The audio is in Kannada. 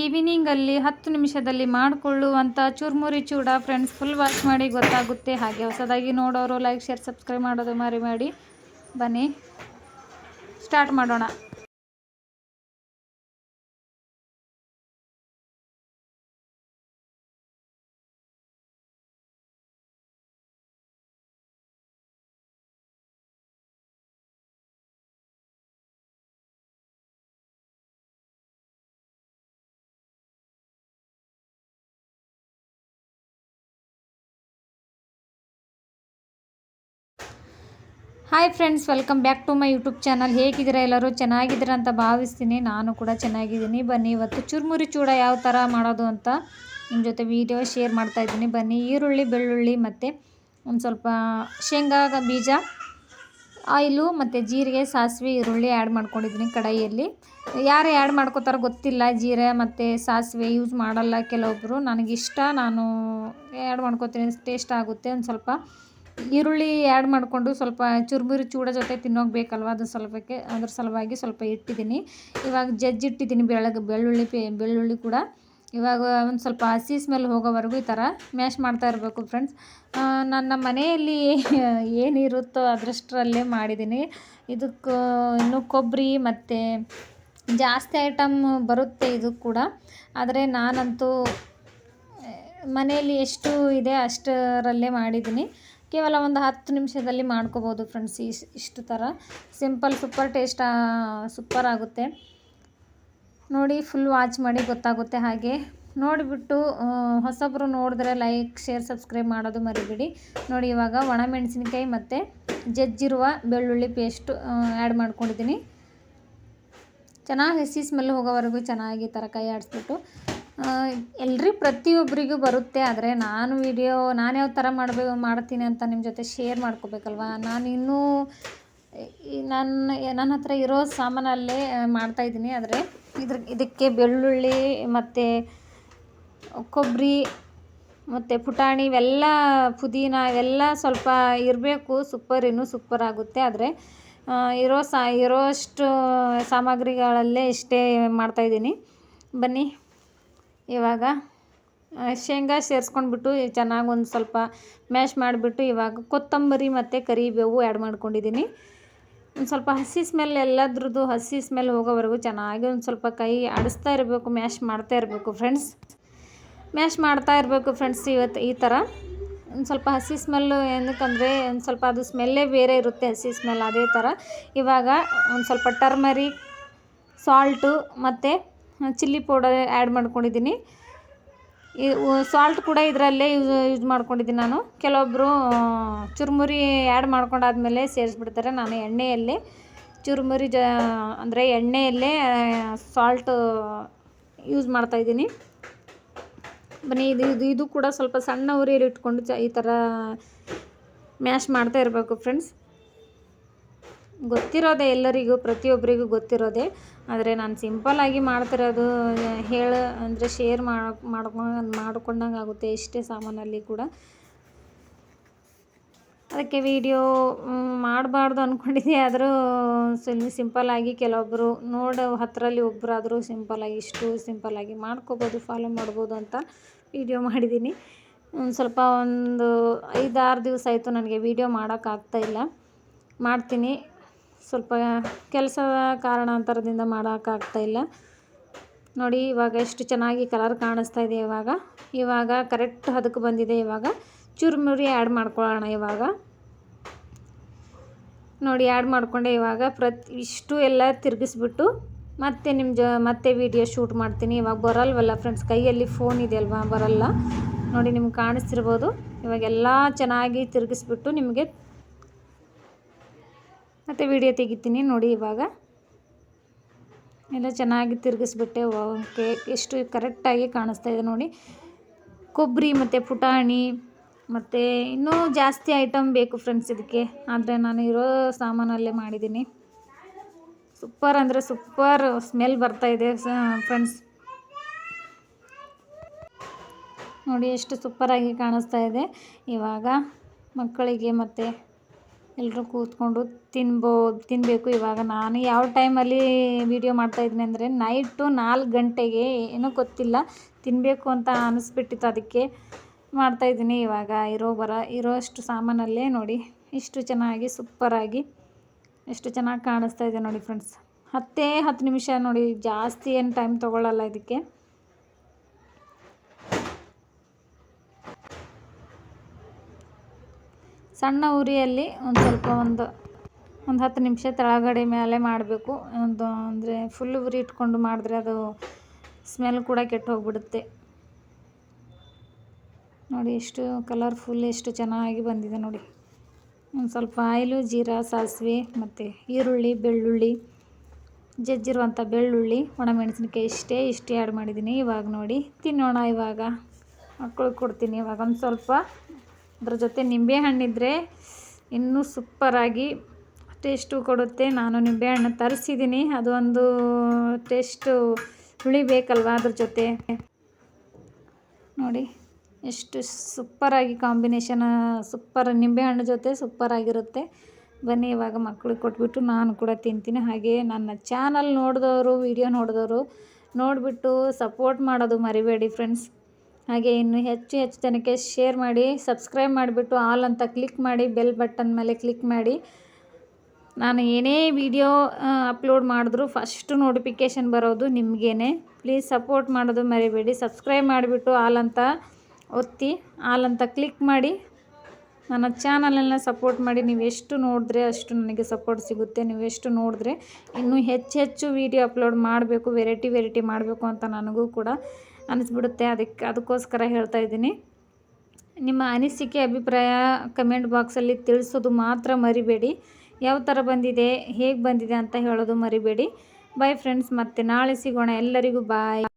ಈವ್ನಿಂಗಲ್ಲಿ ಹತ್ತು ನಿಮಿಷದಲ್ಲಿ ಮಾಡಿಕೊಳ್ಳುವಂಥ ಚುರುಮುರಿ ಚೂಡ ಫ್ರೆಂಡ್ಸ್ ಫುಲ್ ವಾಚ್ ಮಾಡಿ ಗೊತ್ತಾಗುತ್ತೆ. ಹಾಗೆ ಹೊಸದಾಗಿ ನೋಡೋರು ಲೈಕ್ ಶೇರ್ ಸಬ್ಸ್ಕ್ರೈಬ್ ಮಾಡೋದು ಮರಿ ಮಾಡಿ ಬನ್ನಿ. ಸ್ಟಾರ್ಟ್ ಮಾಡೋಣ. Hi friends welcome back to my YouTube channel ಹೇಗಿದ್ದೀರಾ ಎಲ್ಲರೂ? ಚೆನ್ನಾಗಿದ್ದೀರಾ ಅಂತ ಭಾವಿಸ್ತೀನಿ. ನಾನು ಕೂಡ ಚೆನ್ನಾಗಿದ್ದೀನಿ. ಬನ್ನಿ, ಇವತ್ತು ಚುರುಮುರಿ ಚೂಡ ಯಾವ ಥರ ಮಾಡೋದು ಅಂತ ನಿಮ್ಮ ಜೊತೆ ವೀಡಿಯೋ ಶೇರ್ ಮಾಡ್ತಾ ಇದ್ದೀನಿ. ಬನ್ನಿ, ಈರುಳ್ಳಿ, ಬೆಳ್ಳುಳ್ಳಿ ಮತ್ತು ಒಂದು ಸ್ವಲ್ಪ ಶೇಂಗಾ, ಬೀಜ, ಆಯಿಲು ಮತ್ತು ಜೀರಿಗೆ, ಸಾಸಿವೆ, ಈರುಳ್ಳಿ ಆ್ಯಡ್ ಮಾಡ್ಕೊಂಡಿದ್ದೀನಿ ಕಡಾಯಿಯಲ್ಲಿ. ಯಾರು ಆ್ಯಡ್ ಮಾಡ್ಕೋತಾರೋ ಗೊತ್ತಿಲ್ಲ. ಜೀರೆ ಮತ್ತು ಸಾಸಿವೆ ಯೂಸ್ ಮಾಡಲ್ಲ ಕೆಲವೊಬ್ಬರು ನನಗಿಷ್ಟ, ನಾನು ಆ್ಯಡ್ ಮಾಡ್ಕೋತೀನಿ. ಟೇಸ್ಟ್ ಆಗುತ್ತೆ. ಒಂದು ಸ್ವಲ್ಪ ಈರುಳ್ಳಿ ಆ್ಯಡ್ ಮಾಡಿಕೊಂಡು ಸ್ವಲ್ಪ ಚುರುಮುರಿ ಚೂಡ ಜೊತೆ ತಿನ್ನೋಕೆ ಬೇಕಲ್ವ? ಅದು ಸ್ವಲ್ಪಕ್ಕೆ ಅದ್ರ ಸಲುವಾಗಿ ಸ್ವಲ್ಪ ಇಟ್ಟಿದ್ದೀನಿ. ಇವಾಗ ಜಜ್ಜಿಟ್ಟಿದ್ದೀನಿ ಬೆಳಗ್ಗೆ ಬೆಳ್ಳುಳ್ಳಿ ಪೇ ಬೆಳ್ಳುಳ್ಳಿ ಕೂಡ. ಇವಾಗ ಒಂದು ಸ್ವಲ್ಪ ಹಸಿ ಸ್ಮೆಲ್ ಹೋಗೋವರೆಗೂ ಈ ಥರ ಮ್ಯಾಶ್ ಮಾಡ್ತಾ ಇರಬೇಕು ಫ್ರೆಂಡ್ಸ್ ನನ್ನ ಮನೆಯಲ್ಲಿ ಏನಿರುತ್ತೋ ಅದರಷ್ಟರಲ್ಲೇ ಮಾಡಿದ್ದೀನಿ. ಇದಕ್ಕೆ ಇನ್ನು ಕೊಬ್ಬರಿ ಮತ್ತು ಜಾಸ್ತಿ ಐಟಮ್ ಬರುತ್ತೆ ಇದು ಕೂಡ. ಆದರೆ ನಾನಂತೂ, ಮನೆಯಲ್ಲಿ ಎಷ್ಟು ಇದೆ ಅಷ್ಟರಲ್ಲೇ ಮಾಡಿದ್ದೀನಿ. ಕೇವಲ ಒಂದು ಹತ್ತು ನಿಮಿಷದಲ್ಲಿ ಮಾಡ್ಕೋಬೋದು ಫ್ರೆಂಡ್ಸ್ ಇಷ್ಟು ಇಷ್ಟು ಥರ ಸಿಂಪಲ್ ಸೂಪರ್ ಟೇಸ್ಟ್ ಸೂಪರ್ ಆಗುತ್ತೆ. ನೋಡಿ ಫುಲ್ ವಾಚ್ ಮಾಡಿ ಗೊತ್ತಾಗುತ್ತೆ ಹಾಗೆ. ನೋಡಿಬಿಟ್ಟು ಹೊಸಬ್ರು ನೋಡಿದ್ರೆ ಲೈಕ್ ಶೇರ್ ಸಬ್ಸ್ಕ್ರೈಬ್ ಮಾಡೋದು ಮರಿಬೇಡಿ. ನೋಡಿ, ಇವಾಗ ಒಣಮೆಣಸಿನ್ಕಾಯಿ ಮತ್ತು ಜಜ್ಜಿರುವ ಬೆಳ್ಳುಳ್ಳಿ ಪೇಸ್ಟು ಆ್ಯಡ್ ಮಾಡ್ಕೊಂಡಿದ್ದೀನಿ. ಚೆನ್ನಾಗಿ ಹಸಿ ಸ್ಮೆಲ್ ಹೋಗೋವರೆಗೂ ಚೆನ್ನಾಗಿ ತರಕಾರಿ ಆಡಿಸ್ಬಿಟ್ಟು. ಎಲ್ರಿ ಪ್ರತಿಯೊಬ್ಬರಿಗೂ ಬರುತ್ತೆ, ಆದರೆ ನಾನು ವಿಡಿಯೋ ನಾನು ಯಾವ ಥರ ಮಾಡಬೇಕು ಮಾಡ್ತೀನಿ ಅಂತ ನಿಮ್ಮ ಜೊತೆ ಶೇರ್ ಮಾಡ್ಕೋಬೇಕಲ್ವಾ? ನಾನು ಇನ್ನೂ ನನ್ನ ನನ್ನ ಹತ್ರ ಇರೋ ಸಾಮಾನಲ್ಲೇ ಮಾಡ್ತಾಯಿದ್ದೀನಿ ಆದರೆ ಇದ್ರ, ಇದಕ್ಕೆ ಬೆಳ್ಳುಳ್ಳಿ ಮತ್ತು ಕೊಬ್ಬರಿ ಮತ್ತು ಪುಟಾಣಿ, ಇವೆಲ್ಲ ಪುದೀನ, ಇವೆಲ್ಲ ಸ್ವಲ್ಪ ಇರಬೇಕು ಸೂಪರ್ ಇನ್ನೂ ಸೂಪರ್ ಆಗುತ್ತೆ, ಆದರೆ ಇರೋ ಸಾ, ಇರೋಷ್ಟು ಸಾಮಗ್ರಿಗಳಲ್ಲೇ ಇಷ್ಟೇ ಮಾಡ್ತಾಯಿದ್ದೀನಿ ಬನ್ನಿ. ಇವಾಗ ಶೇಂಗಾ ಸೇರಿಸ್ಕೊಂಡ್ಬಿಟ್ಟು ಚೆನ್ನಾಗಿ ಒಂದು ಸ್ವಲ್ಪ ಮ್ಯಾಶ್ ಮಾಡಿಬಿಟ್ಟು ಇವಾಗ ಕೊತ್ತಂಬರಿ ಮತ್ತು ಕರಿಬೇವು ಆ್ಯಡ್ ಮಾಡ್ಕೊಂಡಿದ್ದೀನಿ ಒಂದು ಸ್ವಲ್ಪ ಹಸಿ ಸ್ಮೆಲ್ ಎಲ್ಲದ್ರದ್ದು ಹಸಿ ಸ್ಮೆಲ್ ಹೋಗೋವರೆಗೂ ಚೆನ್ನಾಗಿ ಒಂದು ಸ್ವಲ್ಪ ಕೈ ಆಡಿಸ್ತಾ ಇರಬೇಕು, ಮ್ಯಾಶ್ ಮಾಡ್ತಾ ಇರಬೇಕು ಫ್ರೆಂಡ್ಸ್ ಮ್ಯಾಶ್ ಮಾಡ್ತಾ ಇರಬೇಕು ಫ್ರೆಂಡ್ಸ್ ಇವತ್ತು ಈ ಥರ ಒಂದು ಸ್ವಲ್ಪ ಹಸಿ ಸ್ಮೆಲ್ಲು ಏನಕ್ಕಂದರೆ ಒಂದು ಸ್ವಲ್ಪ ಅದು ಸ್ಮೆಲ್ಲೇ ಬೇರೆ ಇರುತ್ತೆ ಹಸಿ ಸ್ಮೆಲ್ ಅದೇ ಥರ ಇವಾಗ ಒಂದು ಸ್ವಲ್ಪ ಟರ್ಮರಿಕ್ ಸಾಲ್ಟು ಮತ್ತು ಚಿಲ್ಲಿ ಪೌಡರ್ ಆ್ಯಡ್ ಮಾಡ್ಕೊಂಡಿದ್ದೀನಿ. ಸಾಲ್ಟ್ ಕೂಡ ಇದರಲ್ಲೇ ಯೂಸ್ ಯೂಸ್ ಮಾಡ್ಕೊಂಡಿದ್ದೀನಿ ನಾನು. ಕೆಲವೊಬ್ಬರು ಚುರುಮುರಿ ಆ್ಯಡ್ ಮಾಡ್ಕೊಂಡಾದ್ಮೇಲೆ ಸೇರಿಸ್ಬಿಡ್ತಾರೆ. ನಾನು ಎಣ್ಣೆಯಲ್ಲೇ ಚುರುಮುರಿ ಜ, ಅಂದರೆ ಎಣ್ಣೆಯಲ್ಲೇ ಸಾಲ್ಟ್ ಯೂಸ್ ಮಾಡ್ತಾಯಿದ್ದೀನಿ ಬನ್ನಿ, ಇದು ಇದು ಇದು ಕೂಡ ಸ್ವಲ್ಪ ಸಣ್ಣ ಉರಿಯಲ್ಲಿ ಇಟ್ಕೊಂಡು ಈ ಥರ ಮ್ಯಾಶ್ ಮಾಡ್ತಾ ಇರಬೇಕು ಫ್ರೆಂಡ್ಸ್ ಗೊತ್ತಿರೋದೇ ಎಲ್ಲರಿಗೂ, ಪ್ರತಿಯೊಬ್ಬರಿಗೂ ಗೊತ್ತಿರೋದೇ. ಆದರೆ ನಾನು ಸಿಂಪಲ್ಲಾಗಿ ಮಾಡ್ತಿರೋದು, ಹೇಳ, ಅಂದರೆ ಶೇರ್ ಮಾಡ್ಕೊಂಡು ಮಾಡ್ಕೊಂಡಂಗೆ ಆಗುತ್ತೆ ಇಷ್ಟೇ ಸಾಮಾನಲ್ಲಿ ಕೂಡ. ಅದಕ್ಕೆ ವಿಡಿಯೋ ಮಾಡಬಾರ್ದು ಅಂದ್ಕೊಂಡಿದ್ದೆ ಆದರೂ ಸಿಂಪಲ್ಲಾಗಿ ಕೆಲವೊಬ್ಬರು ನೋಡೋ ಹತ್ತರಲ್ಲಿ ಒಬ್ಬರಾದರೂ ಸಿಂಪಲ್ಲಾಗಿ ಇಷ್ಟು ಸಿಂಪಲ್ಲಾಗಿ ಮಾಡ್ಕೋಬೋದು ಫಾಲೋ ಮಾಡ್ಬೋದು ಅಂತ ವಿಡಿಯೋ ಮಾಡಿದ್ದೀನಿ. ಒಂದು ಸ್ವಲ್ಪ ಒಂದು ಐದಾರು ದಿವಸ ಆಯಿತು ನನಗೆ ವೀಡಿಯೋ ಮಾಡೋಕ್ಕಾಗ್ತಾಯಿಲ್ಲ ಮಾಡ್ತೀನಿ. ಸ್ವಲ್ಪ ಕೆಲಸದ ಕಾರಣಾಂತರದಿಂದ ಮಾಡೋಕ್ಕಾಗ್ತಾಯಿಲ್ಲ ನೋಡಿ, ಇವಾಗ ಎಷ್ಟು ಚೆನ್ನಾಗಿ ಕಲರ್ ಕಾಣಿಸ್ತಾ ಇದೆ ಇವಾಗ. ಇವಾಗ ಕರೆಕ್ಟ್ ಹದಕ್ಕೆ ಬಂದಿದೆ ಇವಾಗ. ಚುರುಮುರಿ ಆ್ಯಡ್ ಮಾಡ್ಕೊಳ್ಳೋಣ ಇವಾಗ. ನೋಡಿ, ಆ್ಯಡ್ ಮಾಡಿಕೊಂಡೆ ಇವಾಗ. ಪ್ರತಿ, ಇಷ್ಟು ಎಲ್ಲ ತಿರುಗಿಸ್ಬಿಟ್ಟು ಮತ್ತೆ ನಿಮ್ಮ ಜ, ಮತ್ತೆ ವಿಡಿಯೋ ಶೂಟ್ ಮಾಡ್ತೀನಿ. ಇವಾಗ ಬರಲ್ವಲ್ಲ ಫ್ರೆಂಡ್ಸ್, ಕೈಯಲ್ಲಿ ಫೋನ್ ಇದೆಯಲ್ವಾ ಬರಲ್ಲ. ನೋಡಿ, ನಿಮ್ಗೆ ಕಾಣಿಸ್ತಿರ್ಬೋದು. ಇವಾಗೆಲ್ಲ ಚೆನ್ನಾಗಿ ತಿರುಗಿಸ್ಬಿಟ್ಟು ನಿಮಗೆ ಮತ್ತು ವಿಡಿಯೋ ತೆಗಿತೀನಿ ನೋಡಿ ಇವಾಗ. ಎಲ್ಲ ಚೆನ್ನಾಗಿ ತಿರುಗಿಸ್ಬಿಟ್ಟೆ. ಓಕೆ ಎಷ್ಟು ಕರೆಕ್ಟಾಗಿ ಕಾಣಿಸ್ತಾ ಇದೆ ನೋಡಿ. ಕೊಬ್ಬರಿ ಮತ್ತು ಪುಟಾಣಿ ಮತ್ತು ಇನ್ನೂ ಜಾಸ್ತಿ ಐಟಮ್ ಬೇಕು ಫ್ರೆಂಡ್ಸ್ ಇದಕ್ಕೆ. ಆದರೆ ನಾನು ಇರೋ ಸಾಮಾನಲ್ಲೇ ಮಾಡಿದ್ದೀನಿ. ಸೂಪರ್ ಅಂದರೆ ಸೂಪರ್ ಸ್ಮೆಲ್ ಬರ್ತಾಯಿದೆ ಫ್ರೆಂಡ್ಸ್ ನೋಡಿ ಎಷ್ಟು ಸೂಪರಾಗಿ ಕಾಣಿಸ್ತಾ ಇದೆ. ಇವಾಗ ಮಕ್ಕಳಿಗೆ ಮತ್ತು ಎಲ್ಲರೂ ಕೂತ್ಕೊಂಡು ತಿನ್ಬೋ ತಿನ್ನಬೇಕು ಇವಾಗ ನಾನು ಯಾವ ಟೈಮಲ್ಲಿ ವೀಡಿಯೋ ಮಾಡ್ತಾಯಿದ್ದೀನಿ ಅಂದರೆ ನೈಟು ನಾಲ್ಕು ಗಂಟೆಗೆ ಏನೂ ಗೊತ್ತಿಲ್ಲ. ತಿನ್ನಬೇಕು ಅಂತ ಅನಿಸ್ಬಿಟ್ಟಿತ್ತು ಅದಕ್ಕೆ ಮಾಡ್ತಾಯಿದ್ದೀನಿ ಇವಾಗ ಇರೋ ಬರ ಇರೋ ಅಷ್ಟು ಸಾಮಾನಲ್ಲೇ ನೋಡಿ, ಇಷ್ಟು ಚೆನ್ನಾಗಿ ಸೂಪರಾಗಿ ಎಷ್ಟು ಚೆನ್ನಾಗಿ ಕಾಣಿಸ್ತಾ ಇದೆ ನೋಡಿ ಫ್ರೆಂಡ್ಸ್ ಹತ್ತೇ ಹತ್ತು ನಿಮಿಷ ನೋಡಿ ಜಾಸ್ತಿ ಏನು ಟೈಮ್ ತೊಗೊಳ್ಳಲ್ಲ ಇದಕ್ಕೆ. ಸಣ್ಣ ಉರಿಯಲ್ಲಿ ಒಂದು ಸ್ವಲ್ಪ ಒಂದು ಒಂದು ಹತ್ತು ನಿಮಿಷ ತೆಳಗಡೆ ಮೇಲೆ ಮಾಡಬೇಕು. ಒಂದು ಅಂದರೆ ಫುಲ್ ಉರಿ ಇಟ್ಕೊಂಡು ಮಾಡಿದ್ರೆ ಅದು ಸ್ಮೆಲ್ ಕೂಡ ಕೆಟ್ಟು ಹೋಗ್ಬಿಡುತ್ತೆ. ನೋಡಿ ಎಷ್ಟು ಕಲರ್ಫುಲ್ ಎಷ್ಟು ಚೆನ್ನಾಗಿ ಬಂದಿದೆ ನೋಡಿ. ಒಂದು ಸ್ವಲ್ಪ ಆಯಿಲು, ಜೀರಾ, ಸಾಸಿವೆ ಮತ್ತು ಈರುಳ್ಳಿ, ಬೆಳ್ಳುಳ್ಳಿ ಜಜ್ಜಿರುವಂಥ ಬೆಳ್ಳುಳ್ಳಿ, ಒಣಮೆಣಸಿನ್ಕಾಯಿ ಇಷ್ಟೇ ಇಷ್ಟೇ ಆ್ಯಡ್ ಮಾಡಿದ್ದೀನಿ ಇವಾಗ ನೋಡಿ ತಿನ್ನೋಣ ಇವಾಗ. ಮಕ್ಕಳಿಗೆ ಕೊಡ್ತೀನಿ. ಇವಾಗ ಒಂದು ಸ್ವಲ್ಪ ಅದ್ರ ಜೊತೆ ನಿಂಬೆ ಹಣ್ಣಿದ್ರೆ ಇನ್ನೂ ಸೂಪರಾಗಿ ಟೇಸ್ಟು ಕೊಡುತ್ತೆ. ನಾನು ನಿಂಬೆಹಣ್ಣು ತರಿಸಿದ್ದೀನಿ. ಅದು ಒಂದು ಟೇಸ್ಟು ಹುಳಿ ಬೇಕಲ್ವ ಅದ್ರ ಜೊತೆ? ನೋಡಿ, ಎಷ್ಟು ಸೂಪರಾಗಿ ಕಾಂಬಿನೇಷನ್, ಸೂಪರ್ ನಿಂಬೆಹಣ್ಣು ಜೊತೆ ಸೂಪ್ಪರಾಗಿರುತ್ತೆ ಬನ್ನಿ, ಇವಾಗ ಮಕ್ಕಳಿಗೆ ಕೊಟ್ಬಿಟ್ಟು ನಾನು ಕೂಡ ತಿಂತೀನಿ. ಹಾಗೆ ನನ್ನ ಚಾನಲ್ ನೋಡಿದವರು, ವಿಡಿಯೋ ನೋಡಿದವರು ನೋಡಿಬಿಟ್ಟು ಸಪೋರ್ಟ್ ಮಾಡೋದು ಮರಿಬೇಡಿ ಫ್ರೆಂಡ್ಸ್. ಹಾಗೆ ಇನ್ನು ಹೆಚ್ಚು ಹೆಚ್ಚು ಜನಕ್ಕೆ ಶೇರ್ ಮಾಡಿ ಸಬ್ಸ್ಕ್ರೈಬ್ ಮಾಡಿಬಿಟ್ಟು ಆಲ್ ಅಂತ ಕ್ಲಿಕ್ ಮಾಡಿ ಬೆಲ್ ಬಟನ್ ಮೇಲೆ ಕ್ಲಿಕ್ ಮಾಡಿ. ನಾನು ಏನೇ ವಿಡಿಯೋ ಅಪ್ಲೋಡ್ ಮಾಡಿದ್ರು ಫಸ್ಟು ನೋಟಿಫಿಕೇಷನ್ ಬರೋದು ನಿಮಗೇನೆ. ಪ್ಲೀಸ್ ಸಪೋರ್ಟ್ ಮಾಡೋದು ಮರಿಬೇಡಿ. ಸಬ್ಸ್ಕ್ರೈಬ್ ಮಾಡಿಬಿಟ್ಟು ಆಲ್ ಅಂತ ಒತ್ತಿ ಆಲ್ ಅಂತ ಕ್ಲಿಕ್ ಮಾಡಿ. ನನ್ನ ಚಾನಲನ್ನು ಸಪೋರ್ಟ್ ಮಾಡಿ. ನೀವು ಎಷ್ಟು ನೋಡಿದ್ರೆ ಅಷ್ಟು ನನಗೆ ಸಪೋರ್ಟ್ ಸಿಗುತ್ತೆ. ನೀವು ಎಷ್ಟು ನೋಡಿದ್ರೆ ಇನ್ನೂ ಹೆಚ್ಚು ಹೆಚ್ಚು ವೀಡಿಯೋ ಅಪ್ಲೋಡ್ ಮಾಡಬೇಕು ವೆರೈಟಿ ವೆರೈಟಿ ಮಾಡಬೇಕು ಅಂತ ನನಗೂ ಕೂಡ. ಅನಿಸ್ಬಿಡುತ್ತೆ ಅದಕ್ಕೆ ಅದಕ್ಕೋಸ್ಕರ ಹೇಳ್ತಾ ಇದ್ದೀನಿ. ನಿಮ್ಮ ಅನಿಸಿಕೆ, ಅಭಿಪ್ರಾಯ ಕಮೆಂಟ್ ಬಾಕ್ಸಲ್ಲಿ ತಿಳಿಸೋದು ಮಾತ್ರ ಮರಿಬೇಡಿ. ಯಾವ ಥರ ಬಂದಿದೆ, ಹೇಗೆ ಬಂದಿದೆ ಅಂತ ಹೇಳೋದು ಮರಿಬೇಡಿ. ಬಾಯ್ ಫ್ರೆಂಡ್ಸ್ ಮತ್ತೆ ನಾಳೆ ಸಿಗೋಣ. ಎಲ್ಲರಿಗೂ ಬಾಯ್